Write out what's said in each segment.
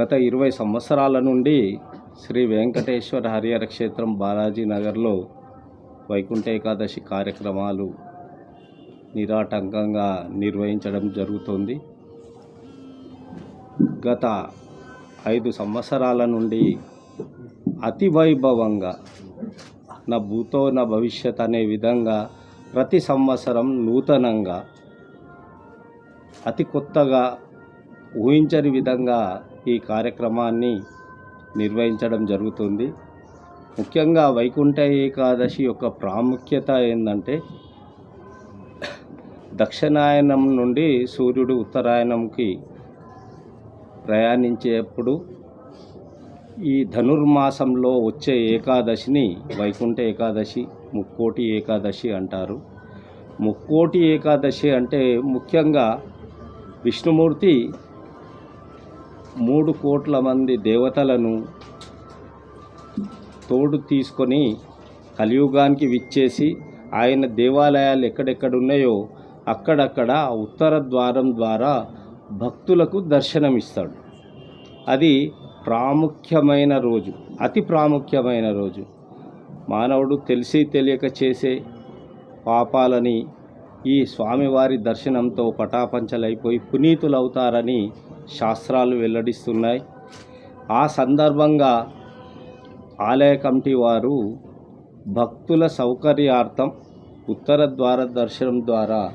గత ఇరవై సంవత్సరాల నుండి శ్రీ వెంకటేశ్వర హరిహర క్షేత్రం బాలాజీ నగర్లో వైకుంఠ ఏకాదశి కార్యక్రమాలు నిరాటంకంగా నిర్వహించడం జరుగుతుంది. గత ఐదు సంవత్సరాల నుండి అతి వైభవంగా నా భూతో నా భవిష్యత్ అనే విధంగా ప్రతి సంవత్సరం నూతనంగా అతి కొత్తగా ఊహించని విధంగా ఈ కార్యక్రమాన్ని నిర్వహించడం జరుగుతుంది. ముఖ్యంగా వైకుంఠ ఏకాదశి యొక్క ప్రాముఖ్యత ఏంటంటే దక్షిణాయనం నుండి సూర్యుడు ఉత్తరాయణంకి ప్రయాణించేప్పుడు ఈ ధనుర్మాసంలో వచ్చే ఏకాదశిని వైకుంఠ ఏకాదశి ముక్కోటి ఏకాదశి అంటారు. ముక్కోటి ఏకాదశి అంటే ముఖ్యంగా విష్ణుమూర్తి మూడు కోట్ల మంది దేవతలను తోడు తీసుకొని కలియుగానికి విచ్చేసి ఆయన దేవాలయాలు ఎక్కడెక్కడ ఉన్నాయో అక్కడక్కడ ఉత్తర ద్వారం ద్వారా భక్తులకు దర్శనమిస్తాడు. అది ప్రాముఖ్యమైన రోజు అతి ప్రాముఖ్యమైన రోజు. మానవుడు తెలిసి తెలియక చేసే పాపాలని ఈ స్వామివారి దర్శనంతో పటాపంచలైపోయి పునీతులవుతారని శాస్త్రాలు వెల్లడిస్తున్నాయి. ఆ సందర్భంగా ఆలయ కమిటీ వారు భక్తుల సౌకర్యార్థం ఉత్తర ద్వార దర్శనం ద్వారా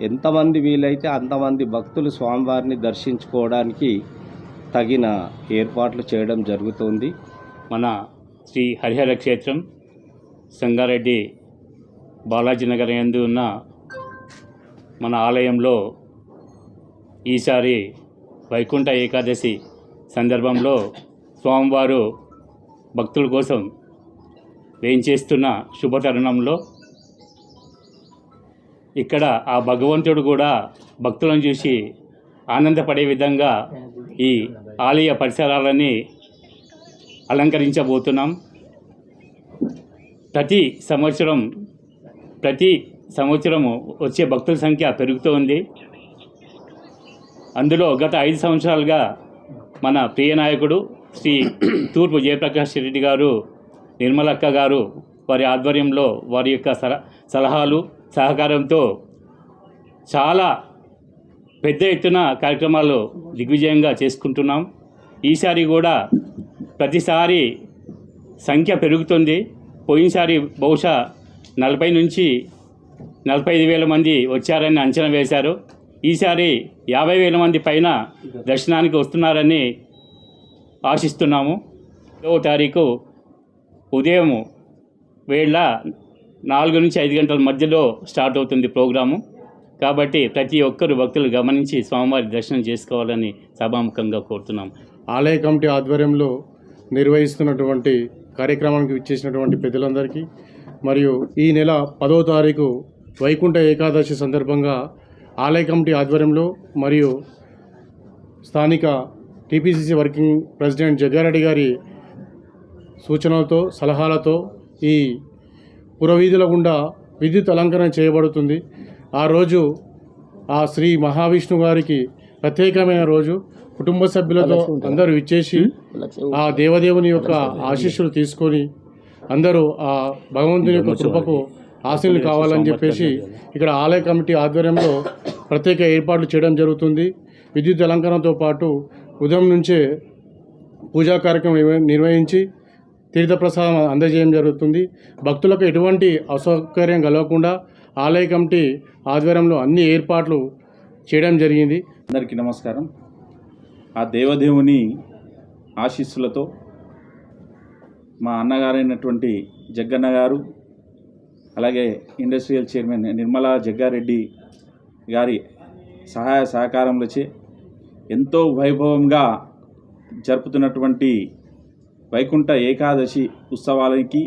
ఎంతమంది వీలైతే అంతమంది భక్తులు స్వామివారిని దర్శించుకోవడానికి తగిన ఏర్పాట్లు చేయడం జరుగుతుంది. మన శ్రీ హరిహర క్షేత్రం సంగారెడ్డి బాలాజీ నగర్ ఉన్న మన ఆలయంలో ఈసారి వైకుంఠ ఏకాదశి సందర్భంలో స్వామివారు భక్తుల కోసం వేయించేస్తున్న శుభతరుణంలో ఇక్కడ ఆ భగవంతుడు కూడా భక్తులను చూసి ఆనందపడే విధంగా ఈ ఆలయ పరిసరాలని అలంకరించబోతున్నాం. ప్రతి సంవత్సరం ప్రతి సంవత్సరము వచ్చే భక్తుల సంఖ్య పెరుగుతూ ఉంది. అందులో గత ఐదు సంవత్సరాలుగా మన ప్రియ నాయకుడు శ్రీ తూర్పు జయప్రకాష్ రెడ్డి గారు నిర్మలక్క గారు వారి ఆధ్వర్యంలో వారి యొక్క సల సలహాలు సహకారంతో చాలా పెద్ద ఎత్తున కార్యక్రమాలు దిగ్విజయంగా చేసుకుంటున్నాం. ఈసారి కూడా ప్రతిసారి సంఖ్య పెరుగుతుంది. పోయినసారి బహుశా నలభై నుంచి నలభై ఐదు వేల మంది వచ్చారని అంచనా వేశారు. ఈసారి యాభై వేల మంది పైన దర్శనానికి వస్తున్నారని ఆశిస్తున్నాము. ఐదవ తారీఖు ఉదయం వేళ నాలుగు నుంచి ఐదు గంటల మధ్యలో స్టార్ట్ అవుతుంది ప్రోగ్రాము. కాబట్టి ప్రతి ఒక్కరు భక్తులు గమనించి స్వామివారి దర్శనం చేసుకోవాలని సభాముఖంగా కోరుతున్నాం ఆలయ కమిటీ ఆధ్వర్యంలో నిర్వహిస్తున్నటువంటి కార్యక్రమానికి ఇచ్చేసినటువంటి పెద్దలందరికీ మరియు ఈ నెల పదో తారీఖు వైకుంఠ ఏకాదశి సందర్భంగా ఆలయ కమిటీ ఆధ్వర్యంలో మరియు స్థానిక టీపీసీసీ వర్కింగ్ ప్రెసిడెంట్ జగ్గారెడ్డి గారి సూచనలతో సలహాలతో ఈ పురవీధుల గుండా విద్యుత్ అలంకరణ చేయబడుతుంది. ఆ రోజు ఆ శ్రీ మహావిష్ణు గారికి ప్రత్యేకమైన రోజు. కుటుంబ సభ్యులతో అందరూ ఇచ్చేసి ఆ దేవదేవుని యొక్క ఆశీస్సులు తీసుకొని అందరూ ఆ భగవంతుని యొక్క కృపకు ఆశీనులు కావాలని చెప్పేసి ఇక్కడ ఆలయ కమిటీ ఆధ్వర్యంలో ప్రత్యేక ఏర్పాట్లు చేయడం జరుగుతుంది. విద్యుత్ అలంకరణతో పాటు ఉదయం నుంచే పూజా కార్యక్రమం నిర్వ- నిర్వహించి తీర్థప్రసాదం అందజేయడం జరుగుతుంది. భక్తులకు ఎటువంటి అసౌకర్యం కలగకుండా ఆలయ కమిటీ ఆధ్వర్యంలో అన్ని ఏర్పాట్లు చేయడం జరిగింది. అందరికీ నమస్కారం. ఆ దేవదేవుని ఆశీస్సులతో మా అన్నగారైనటువంటి జగ్గన్న గారు అలాగే ఇండస్ట్రియల్ చైర్మన్ నిర్మలా జగ్గారెడ్డి గారి సహాయ సహకారములచే ఎంతో వైభవంగా జరుపుతున్నటువంటి వైకుంఠ ఏకాదశి ఉత్సవాలకి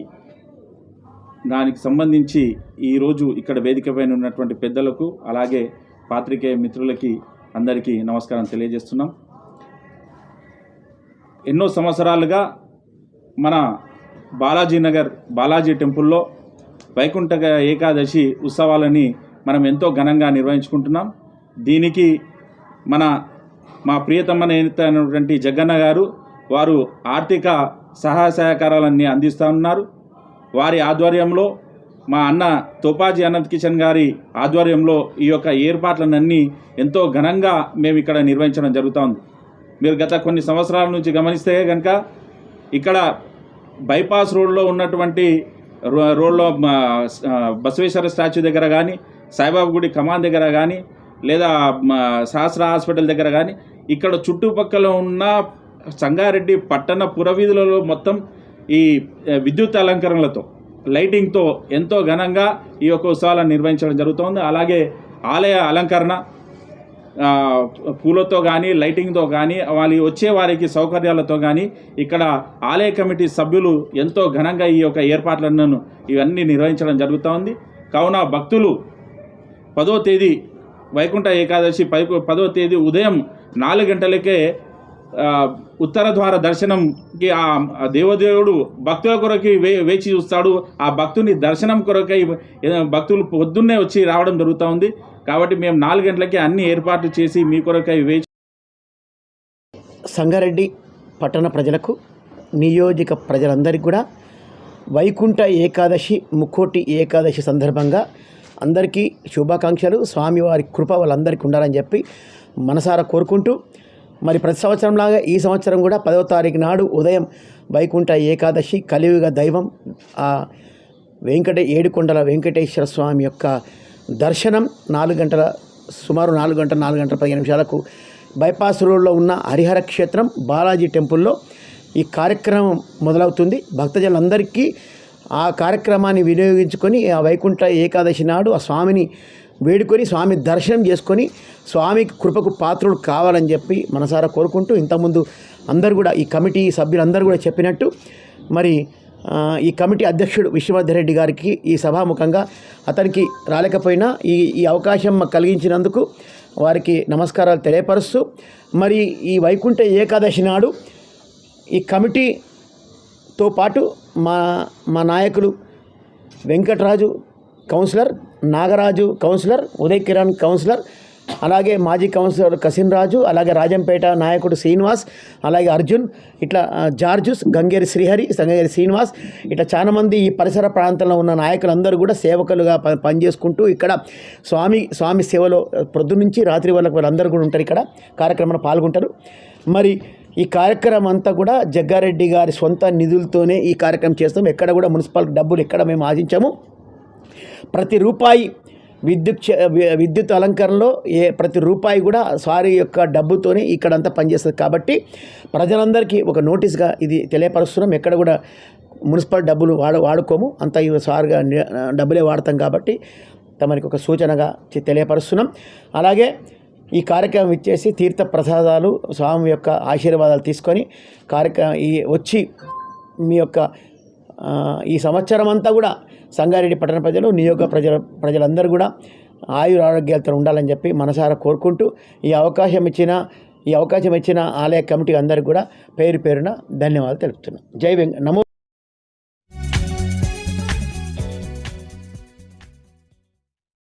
దానికి సంబంధించి ఈరోజు ఇక్కడ వేదికపైన ఉన్నటువంటి పెద్దలకు అలాగే పాత్రికేయ మిత్రులకి అందరికీ నమస్కారం తెలియజేస్తున్నాం. ఎన్నో సంవత్సరాలుగా మన బాలాజీ నగర్ బాలాజీ టెంపుల్లో వైకుంఠ ఏకాదశి ఉత్సవాలని మనం ఎంతో ఘనంగా నిర్వహించుకుంటున్నాం. దీనికి మన మా ప్రియతమ నేత అయినటువంటి జగన్న గారు వారు ఆర్థిక సహాయ సహకారాలన్నీ అందిస్తూ ఉన్నారు. వారి ఆధ్వర్యంలో మా అన్న తోపాజీ అనంత్ కిషన్ గారి ఆధ్వర్యంలో ఈ యొక్క ఏర్పాట్లనన్నీ ఎంతో ఘనంగా మేము ఇక్కడ నిర్వహించడం జరుగుతోంది మీరు గత కొన్ని సంవత్సరాల నుంచి గమనిస్తే కనుక ఇక్కడ బైపాస్ రోడ్లో ఉన్నటువంటి రోడ్లో బసవేశ్వర స్టాచ్యూ దగ్గర కానీ సాయిబాబా గుడి కమాన్ దగ్గర కానీ లేదా సహస్ర హాస్పిటల్ దగ్గర కానీ ఇక్కడ చుట్టుపక్కల ఉన్న సంగారెడ్డి పట్టణ పురవీధులలో మొత్తం ఈ విద్యుత్ అలంకరణలతో లైటింగ్తో ఎంతో ఘనంగా ఈ యొక్క ఉత్సవాలను నిర్వహించడం జరుగుతోంది. అలాగే ఆలయ అలంకరణ పూలతో కానీ లైటింగ్తో కానీ వాళ్ళు వచ్చే వారికి సౌకర్యాలతో కానీ ఇక్కడ ఆలయ కమిటీ సభ్యులు ఎంతో ఘనంగా ఈ యొక్క ఏర్పాట్లను ఇవన్నీ నిర్వహించడం జరుగుతూ ఉంది. కావున భక్తులు పదో తేదీ వైకుంఠ ఏకాదశి పై పదో తేదీ ఉదయం నాలుగు గంటలకే ఉత్తర ద్వార దర్శనంకి ఆ దేవదేవుడు భక్తుల కొరకి వే వేచి చూస్తాడు. ఆ భక్తుని దర్శనం కొరకై భక్తులు పొద్దున్నే వచ్చి రావడం జరుగుతూ ఉంది. కాబట్టి మేము నాలుగు గంటలకి అన్ని ఏర్పాట్లు చేసి మీ కొరకై వేచి సంగారెడ్డి పట్టణ ప్రజలకు నియోజక ప్రజలందరికీ కూడా వైకుంఠ ఏకాదశి ముక్కోటి ఏకాదశి సందర్భంగా అందరికీ శుభాకాంక్షలు. స్వామివారి కృప వాళ్ళందరికీ ఉండాలని చెప్పి మనసారా కోరుకుంటూ మరి ప్రతి సంవత్సరంలాగా ఈ సంవత్సరం కూడా పదవ తారీఖు నాడు ఉదయం వైకుంఠ ఏకాదశి కలియుగ దైవం ఆ వెంకట ఏడుకొండల వెంకటేశ్వర స్వామి యొక్క దర్శనం నాలుగు గంటల సుమారు నాలుగు గంటల నాలుగు గంటల పదిహేను నిమిషాలకు బైపాస్ రోడ్లో ఉన్న హరిహర క్షేత్రం బాలాజీ టెంపుల్లో ఈ కార్యక్రమం మొదలవుతుంది. భక్తజనులందరికీ ఆ కార్యక్రమాన్ని వినియోగించుకొని ఆ వైకుంఠ ఏకాదశి నాడు ఆ స్వామిని వేడుకొని స్వామి దర్శనం చేసుకొని స్వామి కృపకు పాత్రుడు కావాలని చెప్పి మనసారా కోరుకుంటూ ఇంతకుముందు అందరు కూడా ఈ కమిటీ సభ్యులందరూ కూడా చెప్పినట్టు మరి ఈ కమిటీ అధ్యక్షుడు విశ్వవర్ధన్ రెడ్డి గారికి ఈ సభాముఖంగా అతనికి రాలేకపోయినా ఈ ఈ అవకాశం కలిగించినందుకు వారికి నమస్కారాలు తెలియపరుస్తూ మరి ఈ వైకుంఠ ఏకాదశి నాడు ఈ కమిటీతో పాటు మా మా నాయకులు Venkataraju councillor Nagaraju councillor Uday Kiran councillor అలాగే మాజీ కౌన్సిలర్ కసిన్ రాజు అలాగే రాజంపేట నాయకుడు శ్రీనివాస్ అలాగే అర్జున్ ఇట్లా జార్జుస్ గంగేరి శ్రీహరి గంగేరి శ్రీనివాస్ ఇట్లా చాలామంది ఈ పరిసర ప్రాంతంలో ఉన్న నాయకులందరూ కూడా సేవకులుగా ప- పనిచేసుకుంటూ ఇక్కడ స్వామి స్వామి సేవలో పొద్దు నుంచి రాత్రి వరకు వాళ్ళందరూ కూడా ఉంటారు ఇక్కడ కార్యక్రమంలో పాల్గొంటారు. మరి ఈ కార్యక్రమం అంతా కూడా జగ్గారెడ్డి గారి సొంత నిధులతోనే ఈ కార్యక్రమం చేస్తాం. ఎక్కడ కూడా మున్సిపల్ డబ్బులు ఎక్కడ మేము ఆశించాము. ప్రతి రూపాయి విద్యుత్ విద్యుత్ అలంకరణలో ఏ ప్రతి రూపాయి కూడా సారీ యొక్క డబ్బుతోనే ఇక్కడంతా పనిచేస్తుంది. కాబట్టి ప్రజలందరికీ ఒక నోటీస్గా ఇది తెలియపరుస్తున్నాం. ఎక్కడ కూడా మున్సిపల్ డబ్బులు వాడ వాడుకోము. అంతా ఇవి సార్గా డబ్బులే వాడతాం కాబట్టి తమరికి ఒక సూచనగా తెలియపరుస్తున్నాం. అలాగే ఈ కార్యక్రమం ఇచ్చేసి తీర్థ ప్రసాదాలు స్వామి యొక్క ఆశీర్వాదాలు తీసుకొని కార్యక్రమం ఈ వచ్చి మీ యొక్క ఈ సంవత్సరం అంతా కూడా సంగారెడ్డి పట్టణ ప్రజలు నియోగ ప్రజల ప్రజలందరూ కూడా ఆయుర ఆరోగ్యాలతో ఉండాలని చెప్పి మనసారా కోరుకుంటూ ఈ అవకాశం ఇచ్చిన ఈ అవకాశం ఇచ్చిన ఆలయ కమిటీ అందరికీ కూడా పేరు పేరున ధన్యవాదాలు తెలుపుతున్నాను జై వెంక నమో